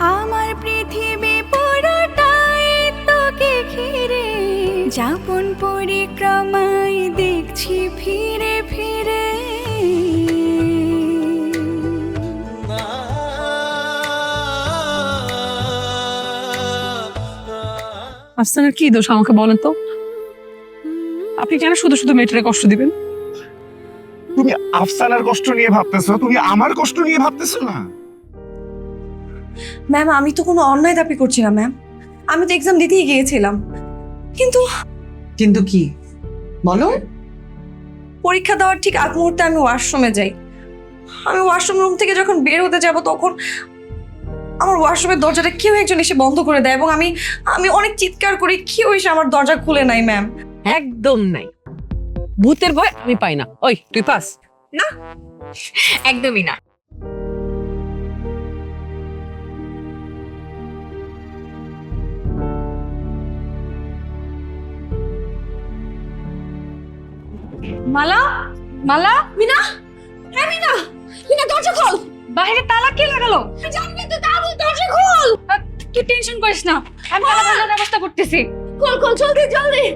আমার পৃথিবী পুরোটাই তোকে ঘিরে। যাপন পরিক্রমায় দেখছি ফিরে ফিরে। আফসানের কি দোষ আমাকে বলেন তো? আপনি কেন শুধু শুধু মেয়েটারে কষ্ট দিবেন? তুমি আফসানার কষ্ট নিয়ে ভাবতেছো তুমি আমার কষ্ট নিয়ে ভাবতেছো না? ম্যাম আমি তো কোনো অন্যায় দাবি করছি না ম্যাম আমি তো এক্সাম দিতেই গিয়েছিলাম। কিন্তু কিন্তু কি? বলো। পরীক্ষা দেওয়ার ঠিক আগ মুহূর্তে আমি ওয়াশরুমে যাই। আমি ওয়াশরুম রুম থেকে যখন বের হতে যাব তখন আমার ওয়াশরুমের দরজাটা কেউ একজন এসে বন্ধ করে দেয় এবং আমি আমি অনেক চিৎকার করি কেউ এসে আমার দরজা খুলে নাই ম্যাম একদম নাই। ভূতের ভয় আমি পাই না। ওই তুই পাস। না। একদমই না। মালা? মালা? মিনা? হ্যাঁ মিনা। মিনা দরজা খোল। বাইরে তালা কে লাগালো? জানবি তো তাবু দরজা খোল। তুই টেনশন করিস না। আমি তালা ব্যবস্থা করতেছি। খোল খোল জলদি জলদি।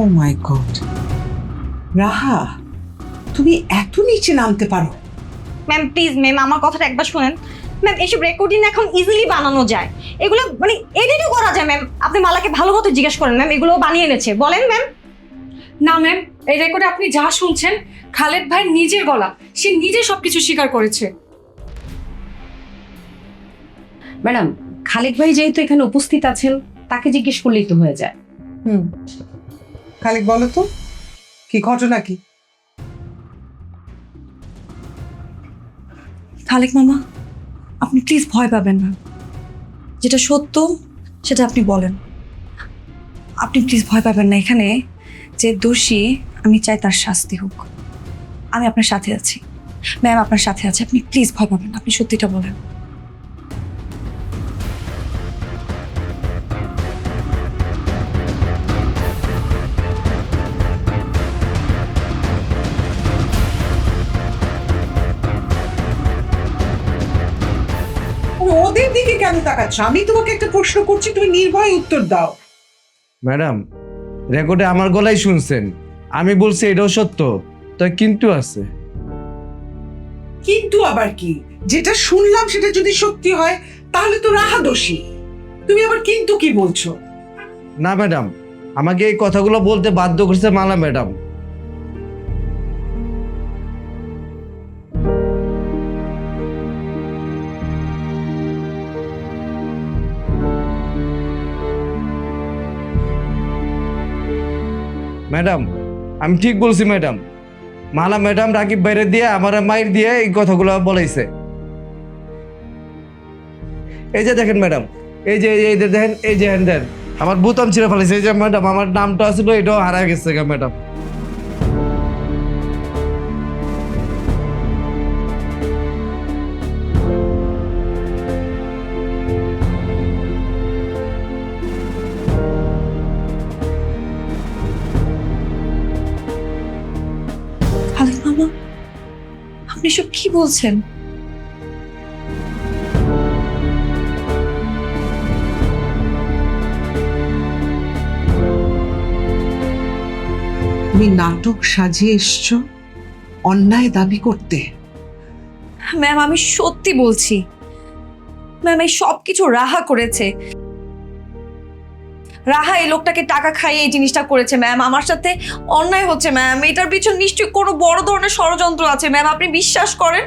ও মাই গড রাহা তুমি এত নিচে নামতে পারো। ম্যাম প্লিজ ম্যাম আমার কথাটা একবার শুনেন। ম্যাম এসব রেকর্ডিং এখন ইজিলি বানানো যায়। এগুলো মানে এডিটও করা যায় ম্যাম আপনি মালাকে ভালো মতো জিজ্ঞেস করেন ম্যাম এগুলো বানিয়ে এনেছে। বলেন ম্যাম না ম্যাম এই রেকর্ডে আপনি যা শুনছেন খালেদ ভাই নিজের গলা সে নিজে সবকিছু স্বীকার করেছে। ম্যাডাম খালেক ভাই যেহেতু এখানে উপস্থিত আছেন তাকে জিজ্ঞেস করলেই তো হয়ে যায়। হুম। খালিক, বলো তো। কি ঘটনা কি? খালেক মামা, আপনি প্লিজ ভয় পাবেন না। যেটা সত্য, সেটা আপনি বলেন। আপনি প্লিজ ভয় পাবেন না এখানে যে দোষী আমি চাই তার শাস্তি হোক। আমি আপনার সাথে আছি। ম্যাম আপনার সাথে আছে। আপনি প্লিজ ভয় পাবেন আপনি সত্যিটা বলেন। কেন তাকাচ্ছ। আমি তোমাকে একটা প্রশ্ন করছি তুমি নির্ভয় উত্তর দাও। ম্যাডাম রেকর্ডে আমার গলাই শুনছেন। আমি বলছি এটাও সত্য তো কিন্তু আছে। কিন্তু আবার কি? যেটা শুনলাম সেটা যদি সত্যি হয় তাহলে তো রাহা দোষী তুমি আবার কিন্তু কি বলছো? না ম্যাডাম আমাকে এই কথাগুলো বলতে বাধ্য করছে মালা ম্যাডাম। ম্যাডাম, আমি ঠিক বলছি ম্যাডাম। মালা ম্যাডাম রাকিব বাইরে দিয়ে, আমার মায়ের দিয়ে এই কথাগুলো বলাইছে। এই যে দেখেন ম্যাডাম, এই যে, এই দেখেন, এই যে হ্যান্ড আমার বুতাম ছিঁড়ে ফেলেছে। এই যে ম্যাডাম, আমার নামটা আসলো এটাও হারা গেছে ম্যাডাম। কি বলছেন? তুমি নাটক সাজিয়ে এসছো অন্যায় দাবি করতে। ম্যাম আমি সত্যি বলছি। ম্যাম এই সব কিছু রাহা করেছে। রাহা এই লোকটাকে টাকা খাইয়ে এই জিনিসটা করেছে ম্যাম আমার সাথে অন্যায় হচ্ছে ম্যাম এটার পিছন নিশ্চয়ই কোনো বড় ধরনের ষড়যন্ত্র আছে ম্যাম আপনি বিশ্বাস করেন?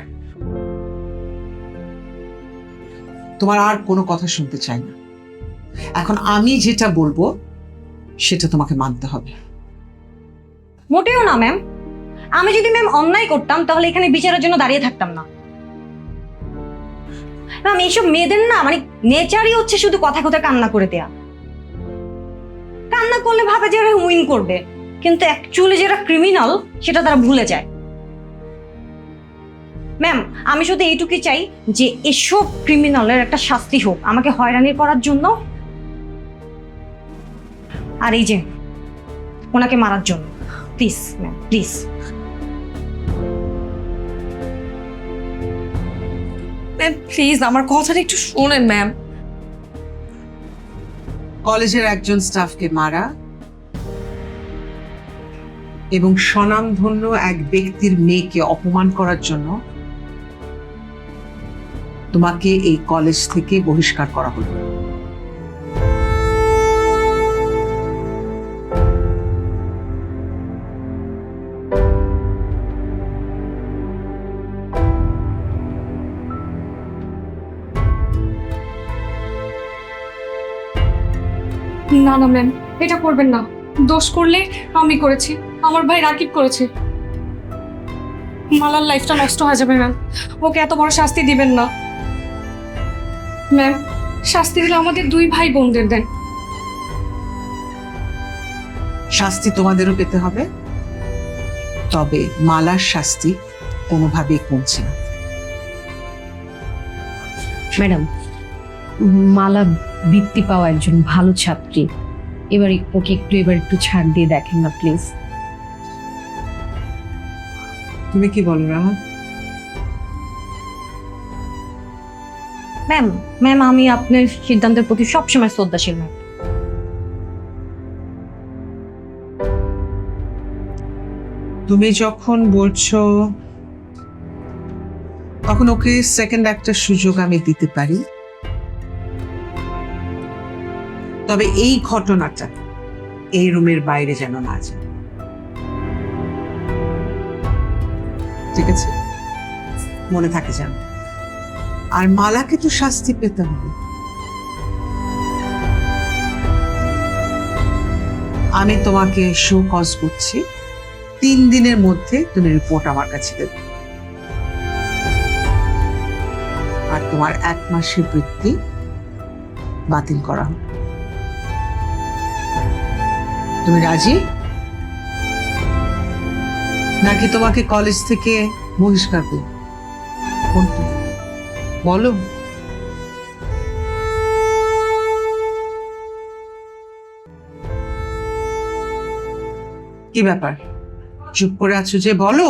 তোমার আর কোনো কথা শুনতে চাই না। এখন আমি যেটা বলব সেটা তোমাকে মানতে হবে। মোটেও না ম্যাম আমি যদি ম্যাম অন্যায় করতাম তাহলে এখানে বিচারের জন্য দাঁড়িয়ে থাকতাম না। ম্যাম এইসব মেয়েদের না মানে নেচারই হচ্ছে শুধু কথা কথা কান্না করে দেয়া। কান্না করলে ভাবে যে উইন করবে। কিন্তু অ্যাকচুয়ালি যারা ক্রিমিনাল সেটা তারা ভুলে যায়। ম্যাম আমি শুধু এইটুকুই চাই যে এসব ক্রিমিনালের একটা শাস্তি হোক, আমাকে হয়রানি করার জন্য। আর এই যে, ওনাকে মারার জন্য। Please ma'am please ma'am please আমার কথাটা একটু শোনেন ম্যাম কলেজের একজন স্টাফকে মারা এবং স্বনামধন্য এক ব্যক্তির মেয়েকে অপমান করার জন্য তোমাকে এই কলেজ থেকে বহিষ্কার করা হলো। না না ম্যাম এটা করবেন না। দোষ করলে আমি করেছি আমার ভাই রাকিব করেছে। মালার লাইফটা নষ্ট হয়ে যাবে ম্যাম ওকে এত বড় শাস্তি দিবেন না। ম্যাম শাস্তি দিলে আমাদের দুই ভাই বোনদের দেন। শাস্তি তোমাদেরও পেতে হবে তবে মালার শাস্তি কোনোভাবেই কমছে না। ম্যাডাম মালা বৃত্তি পাওয়া একজন ভালো ছাত্রী। এবার ওকে একটু এবার একটু ছাড় দিয়ে দেখেন না প্লিজ। তুমি কি বলো রাহা ম্যাম ম্যাম আমি আপনার সিদ্ধান্তের প্রতি সবসময় শ্রদ্ধাশীল ম্যাম। তুমি যখন বলছো তখন ওকে সেকেন্ড একটা সুযোগ আমি দিতে পারি। তবে এই ঘটনাটা এই রুমের বাইরে যেন না যায়। ঠিক আছে? মনে থাকে যেন। আর মালাকে তো শাস্তি পেতে হবে। আমি তোমাকে শো কজ করছি। তিন দিনের মধ্যে তুমি রিপোর্ট আমার কাছে দেবে। আর তোমার এক মাসের বৃত্তি বাতিল করা হবে তুমি রাজি? নাকি তোমাকে কলেজ থেকে বহিষ্কার কোনটা? বলো। কি ব্যাপার? চুপ করে আছো যে, বলো।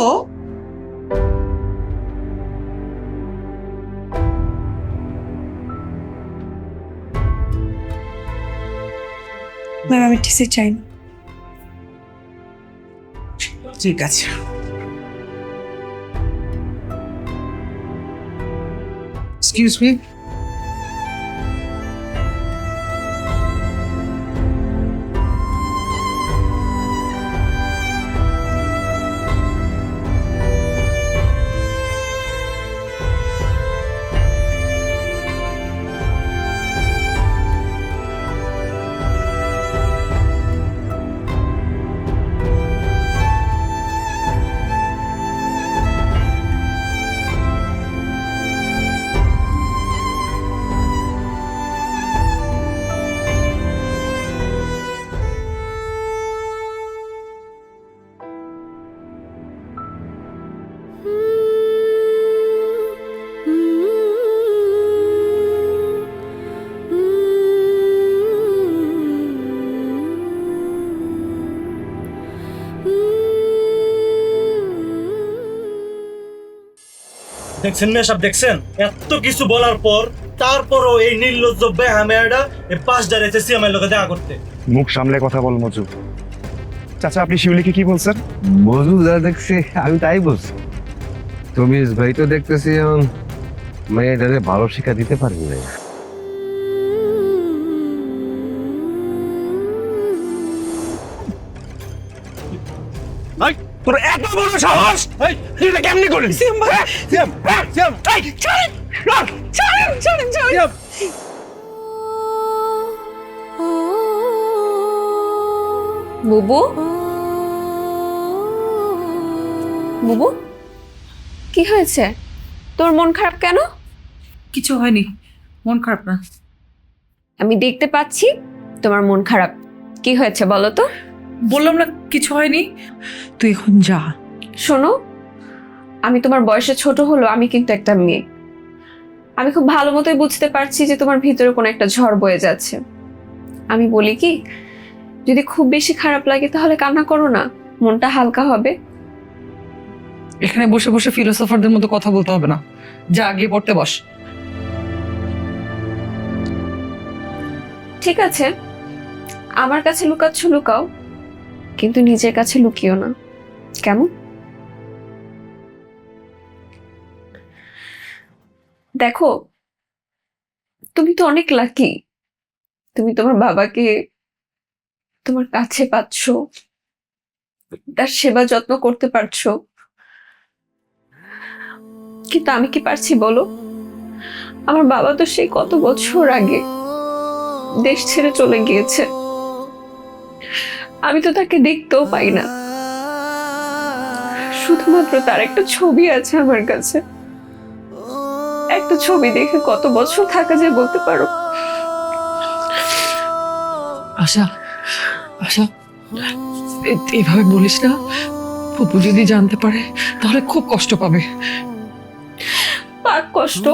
আমি টিসি চাই না। ঠিক আছে। এক্সকিউজ মি না সব দেখছেন? এত কিছু বলার পর তারপরও এই নির্লজ্জ বেহামেয়াটা এই পাঁচ ডাইরেছে সিএমের লোকে দেখা করতে। মুখ সামলে কথা বল মজু। চাচা আপনি শিউলিকে কি বলছেন? মজু যা দেখছি আমি তাই বলছি। তুমি ভাই তো দেখতেছি এখন মেয়েটারে ভালো শিক্ষা দিতে পারবি। না তোর এত বড় সাহস? তুই এটা কেমনি করলি? সিএম ভাই সিএম সিএম। এই ছাড়েন ছাড়েন ছাড়েন ছাড়েন বুবু? বুবু? কি হয়েছে? তোর মন খারাপ কেন? কিছু হয়নি। মন খারাপ না। আমি দেখতে পাচ্ছি তোমার মন খারাপ। কি হয়েছে বলো তো? বললাম না কিছু হয়নি? তুই এখন যা। শোনো আমি তোমার বয়সে ছোট হলো আমি কিন্তু একটা মেয়ে। আমি খুব ভালো মতোই বুঝতে পারছি যে তোমার ভিতরে কোনো একটা ঝড় বয়ে যাচ্ছে। আমি বলি কি যদি খুব বেশি খারাপ লাগে তাহলে কান্না করো না মনটা হালকা হবে। এখানে বসে বসে ফিলোসফারদের মতো কথা বলতে হবে না। যা গিয়ে পড়তে বস। ঠিক আছে আমার কাছে লুকাচ্ছ লুকাও। কিন্তু নিজের কাছে লুকিও না। কেমন? দেখো, তুমি তো অনেক লাকি তুমি তোমার বাবাকে তোমার কাছে পাচ্ছ। তার সেবা যত্ন করতে পারছ। কিন্তু আমি কি পারছি বলো? আমার বাবা তো সেই কত বছর আগে দেশ ছেড়ে চলে গিয়েছে। আমি তো তাকে দেখতেও পাই না। শুধুমাত্র তার একটা ছবি আছে আমার কাছে। একটা ছবি দেখে কত বছর থাকা যায় বলতে পারো? আশা আশা এভাবে বলিস না। ফুপু যদি জানতে পারে তাহলে খুব কষ্ট পাবে। পাক কষ্ট?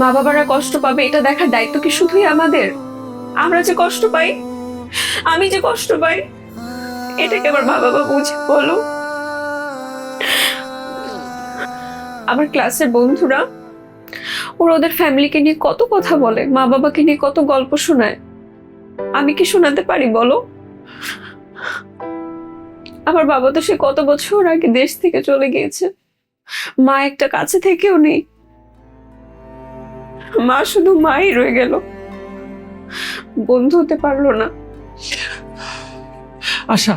মা বাবারা কষ্ট পাবে এটা দেখার দায়িত্ব কি শুধুই আমাদের? আমরা যে কষ্ট পাই আমি যে কষ্ট পাই, এটাকে আমার মা বাবা বুঝে, বলো। আমার ক্লাসের বন্ধুরা, ওরা ওদের ফ্যামিলিকে নিয়ে কত কথা বলে, মা বাবাকে নিয়ে কত গল্প শোনায়। আমি কি শোনাতে পারি, বলো? আমার বাবা তো সে কত বছর আগে দেশ থেকে চলে গিয়েছে। মা একটা কাছে থেকেও নেই। মা শুধু মাই রয়ে গেল। বন্ধু হতে পারল না। আশা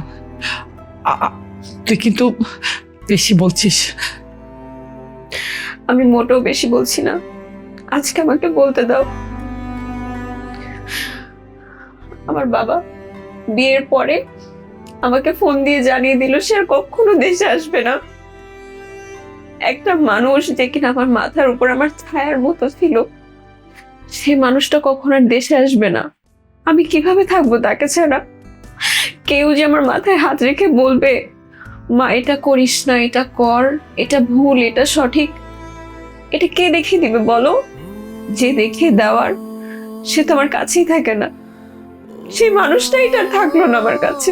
তুই কিন্তু বেশি বলছিস। আমি মোটেও বেশি বলছি না। আজকে আমাকে বলতে দাও। আমার বাবা বিয়ের পরে আমাকে ফোন দিয়ে জানিয়ে দিল সে আর কখনো দেশে আসবে না। একটা মানুষ যে কিনা আমার মাথার উপর আমার ছায়ার মতো ছিল, সে মানুষটা কখনো আর দেশে আসবে না। আমি কীভাবে থাকব তাকে ছাড়া? কেউ যে আমার মাথায় হাত রেখে বলবে, মা, এটা করিস না, এটা কর, এটা ভুল, এটা সঠিক। এটা কে দেখিয়ে দিবে বলো? যে দেখিয়ে দেওয়ার, সে তো আমার কাছেই থাকে না। সেই মানুষটাই তার থাকল না আমার কাছে।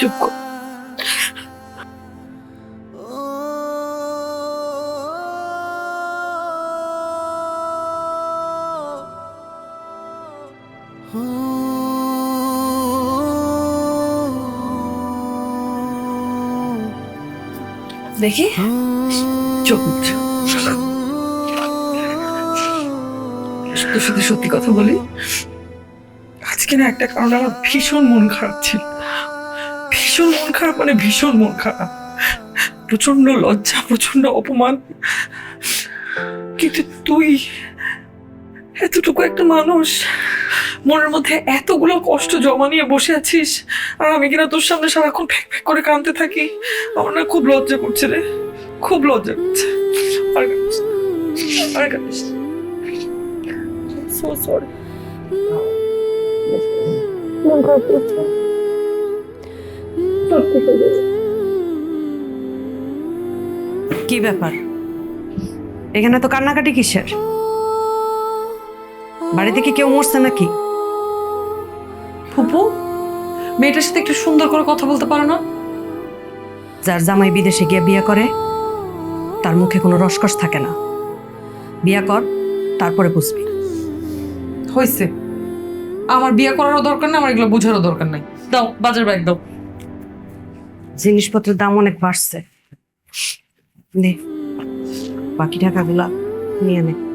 চুপ কর। দেখি। শুধু সত্যি কথা বলি আজকে না একটা কারণে আমার ভীষণ মন খারাপ ছিল। ভীষণ মন খারাপ মানে ভীষণ মন খারাপ। প্রচণ্ড লজ্জা প্রচণ্ড অপমান। কিন্তু তুই এতটুকু একটা মানুষ মনের মধ্যে এতগুলো কষ্ট জমা নিয়ে বসে আছিস আর আমি কিনা তোর সামনে সারাক্ষণ ফ্যাক ফ্যাক করে কাঁদতে থাকি। আমার না খুব লজ্জা করছে রে খুব লজ্জা করছে। আর আর কাঁদিস সো সরি কি ব্যাপার? এখানে তো কান্নাকাটি কিসের? বাড়িতে কি কেউ মরছে নাকি? ফুপু মেয়েটার সাথে একটু সুন্দর করে কথা বলতে পারো না? যার জামাই বিদেশে গিয়ে বিয়ে করে তার মুখে কোনো রসকস থাকে না। বিয়া কর তারপরে বুঝবি। হয়েছে আমার বিয়ে করারও দরকার নেই আমার এগুলো বোঝারও দরকার নাই। দাও বাজার ব্যাগ দাও। জিনিসপত্রের দাম অনেক বাড়ছে। নে বাকি টাকাগুলা নিয়ে নে।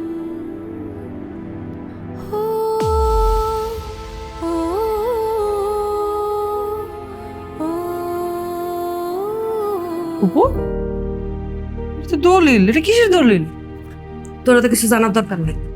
এটা দলিল এটা কিসের দলিল? তোরা তো কিছু জানার দরকার নেই।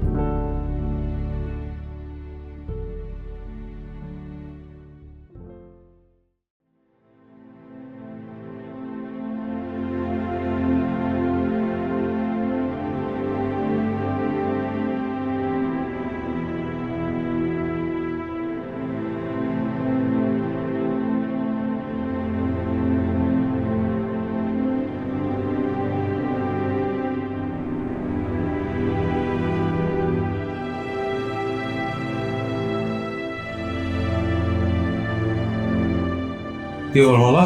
কি বল মালা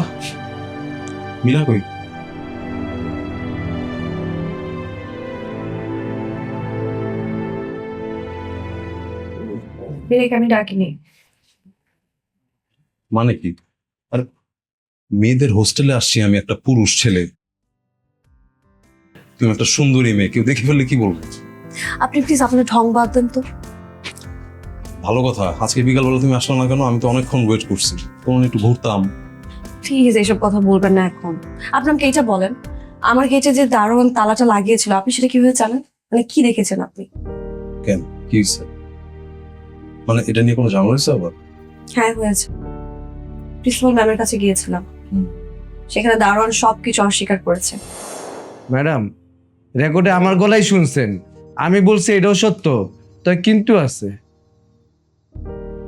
মিনা কই মেয়েকে আমি ডাকিনি মানে কি আরে মেয়েদের হোস্টেলে আসছি আমি একটা পুরুষ ছেলে তুমি একটা সুন্দরী মেয়ে কেউ দেখে ফেললে কি বলব আপনি প্লিজ আপনার ঢং বাদ দেন তো ভালো কথা আজকে বিকালবেলা তুমি আসলো না কেন আমি তো অনেকক্ষণ ওয়েট করছি তখন একটু ঘুরতাম প্লিজ এইসব কথা বলবেন না এখন। আপনি আমাকে এইটা বলেন। আমার গেটে যে দারোয়ান তালাটা লাগিয়েছিল আপনি সেটা কীভাবে জানেন? মানে কি দেখেছেন আপনি? কেন? কি হয়েছে? মানে এটা নিয়ে কোনো ঝামেলা হয়েছে আবার? হ্যাঁ হয়েছে। প্রিন্সিপাল ম্যামের কাছে গিয়েছিলাম। সেখানে দারোয়ান সবকিছু অস্বীকার করেছে। ম্যাডাম রেকর্ডে আমার গলাই শুনছেন। আমি বলছি এটাও সত্য। তো কিন্তু আছে।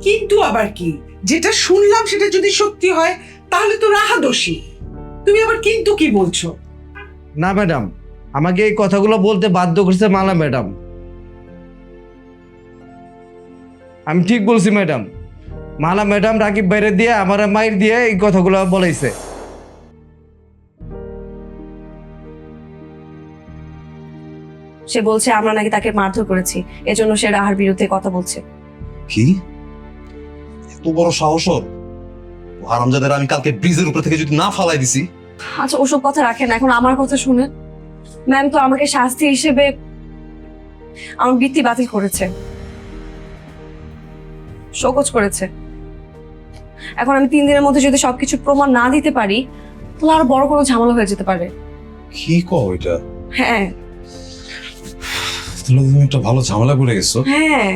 কিন্তু আবার কি? যেটা শুনলাম সেটা যদি সত্যি হয় তাহলে তো রাহা দোষী। তুমি আবার কিন্তু কি বলছো? না ম্যাডাম। আমাকে এই কথাগুলো বলতে বাধ্য করছে মালা ম্যাডাম। আমি ঠিক বলছি ম্যাডাম। মালা ম্যাডাম রাকিব বাইরে দিয়ে আমার মায়ের দিয়ে এই কথাগুলো বলাইছে। সে বলছে আমরা নাকি তাকে মারধর করেছি। এজন্য সে রাহার বিরুদ্ধে কথা বলছে। কি? এত বড় সাহস ওর? হারামজাদের আমি কালকে ব্রিজের উপর থেকে যদি না ফালাই দিছি। আচ্ছা ওসব কথা রাখেন এখন আমার কথা শুনে ম্যাম তো আমাকে শাস্তি হিসেবে আমার বৃত্তি বাতিল করেছে। শোকজ করেছে। এখন আমি তিন দিনের মধ্যে যদি সবকিছু প্রমাণ না দিতে পারি তাহলে আরও বড় কোনো ঝামেলা হয়ে যেতে পারে। কি কও এটা? হ্যাঁ। তাহলে তুমি একটা ভালো ঝামেলা করে গেছো। হ্যাঁ।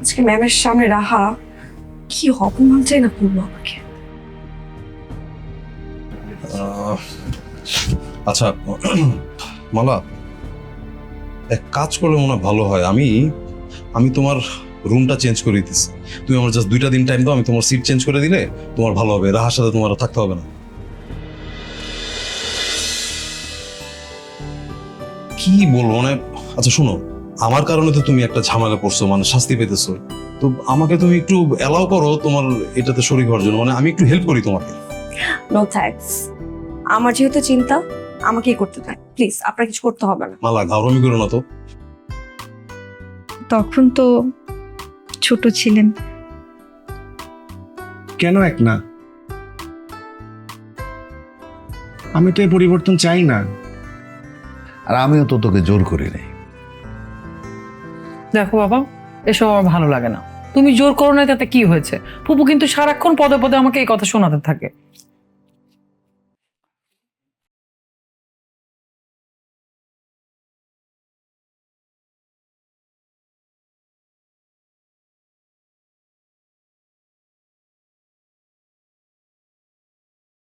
আজকে ম্যামের সামনে রাহা কি অপমান চাই না করব আমাকে? আচ্ছা মালা, এক কাজ করলে মনে ভালো হয়। আমি আমি তোমার রুমটা চেঞ্জ করে দিতেছি। তুমি আমার জাস্ট দুইটা দিন টাইম দাও, আমি তোমার সিট চেঞ্জ করে দিলে তোমার ভালো হবে। রাহার সাথে তোমার থাকতে হবে না। কি বলব মানে আচ্ছা শোনো, আমার কারণে তো তুমি একটা ঝামেলা পড়ছো মানে শাস্তি পেতেছো। তো আমাকে তুমি একটু অ্যালাউ করো তোমার এটাতে শরীর হওয়ার জন্য। মানে আমি একটু হেল্প করি তোমাকে। নো থ্যাঙ্কস আমার যেহেতু চিন্তা আমাকেই করতে থাক প্লিজ আপনার কিছু করতে হবে না। মালা ঘাওরামি করো না তো। তখন তো ছোট ছিলেন। কেন এক না? আমি তো এই পরিবর্তন চাই না। আর আমিও তো তোকে জোর করি নাই। দেখো বাবা এসব আমার ভালো লাগে না। তুমি জোর করো না তাতে কি হয়েছে? ফুপু কিন্তু সারাক্ষণ পদে পদে আমাকে এই কথা শোনাতে থাকে।